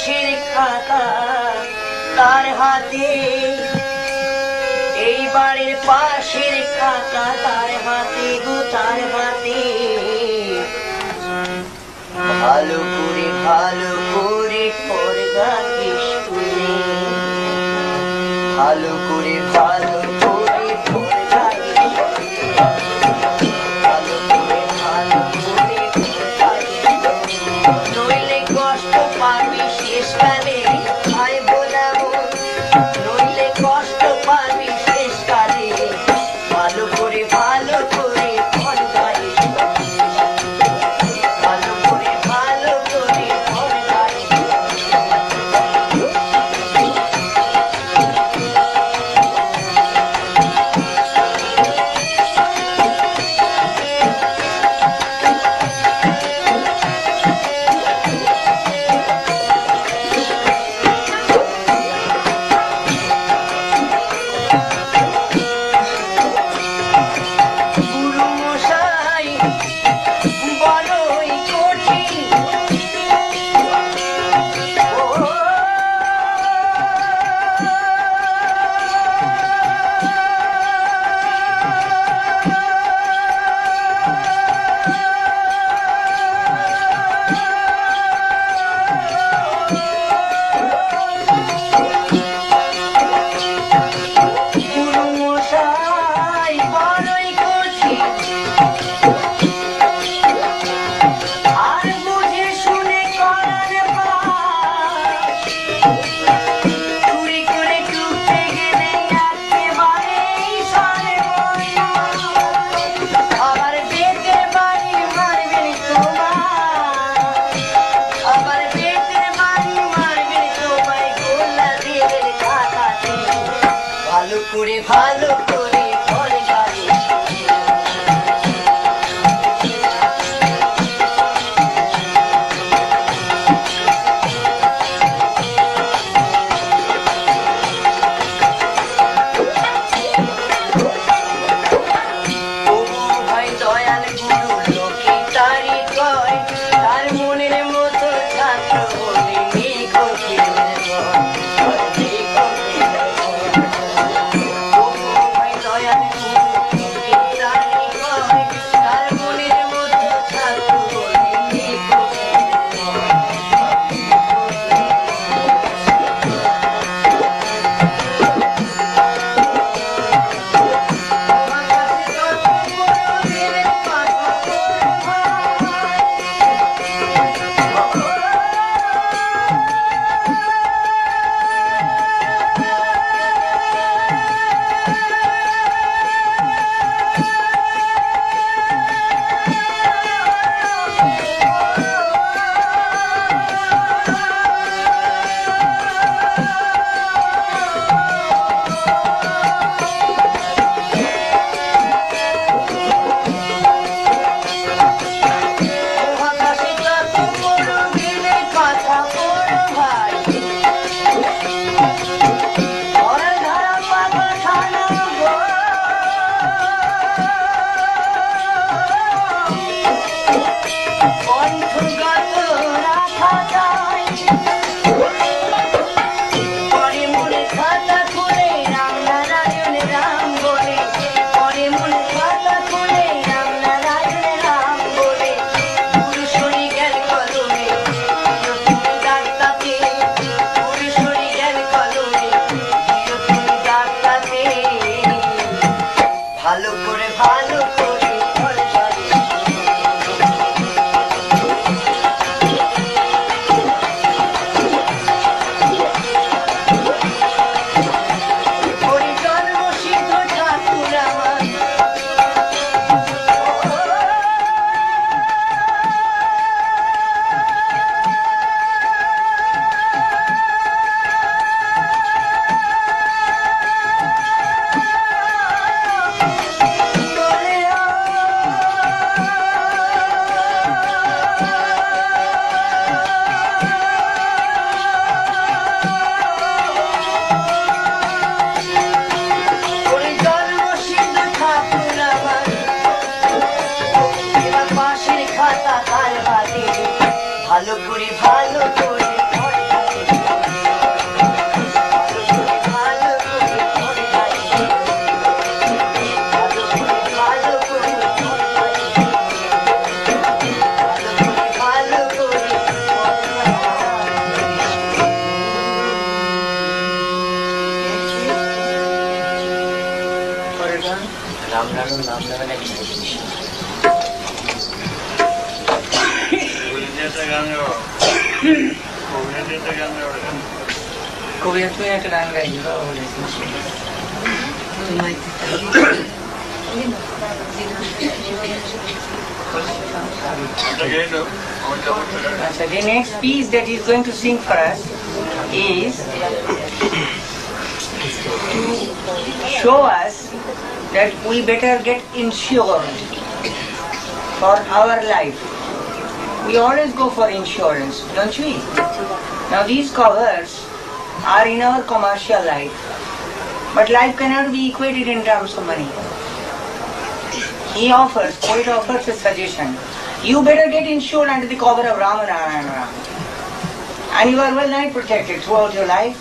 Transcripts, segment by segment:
লাশের তার হাতে। এই বাড়ির পাশের খাতা তার হাতে গো, তার হাতে। ভালো করে ভালো করে পর্দা কিস ভালো করে I look good. Adamların namlarına girmiş. Kuvvete kanıyor. Kuvvete kanıyor. Kuvvete kanıyor. So the next piece that he's going to sing for us is to show us that we better get insured for our life. We always go for insurance, don't we? Now these covers are in our commercial life, but life cannot be equated in terms of money. He offers, poet offers a suggestion. You better get insured under the cover of Rama Narayana Ram. And you are well nigh protected throughout your life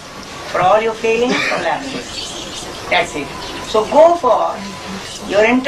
for all your failings and lapses. That's it. So go for your entire